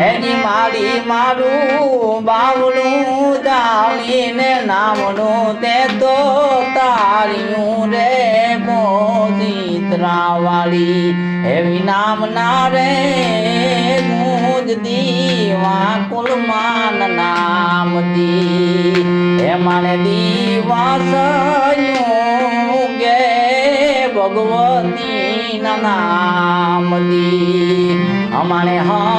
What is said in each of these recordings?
એની મારી મારું બાવળું દાળીને નામનું તે તો તાર્યું રે મોદિત્રા વાળી એવી નામ ના રે ગુંજતી કુલમાન નામ નામતી હે દીવા સયું ગે ભગવતી નામતી અમારે હવાર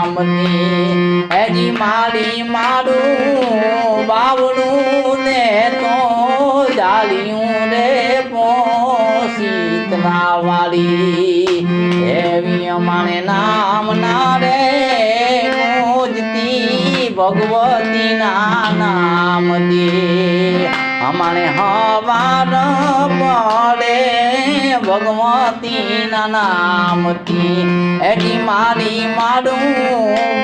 નામની હજી મારી મારું બાવળું ને તો જાળ્યું રે પોસીતના વાળી એવી અમારે નામ ના રે ગુજતી ભગવતી ના અમારે હવાર પડે. ભગવતી ના નામથી એની મારી મારું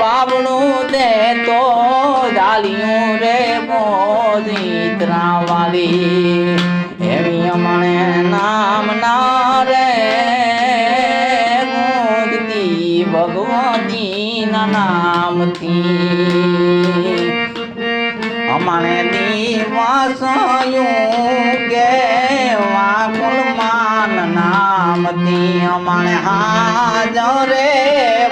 બાબણું દે તો જાલિયું રે મોદિત્રા વાલી એવી અમારે નામ ના રે ભગવતી ના નામથી. અમારે દિવસયું કે વાકુલ માન નામતી હાજ રે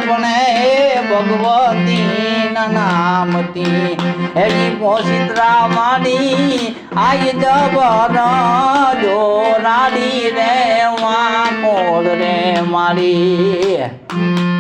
પણ ભગવતી નામતી એની પોષિત્રા માડી આઈ જબર જો રાડી રે, વાકોલ રે મારી.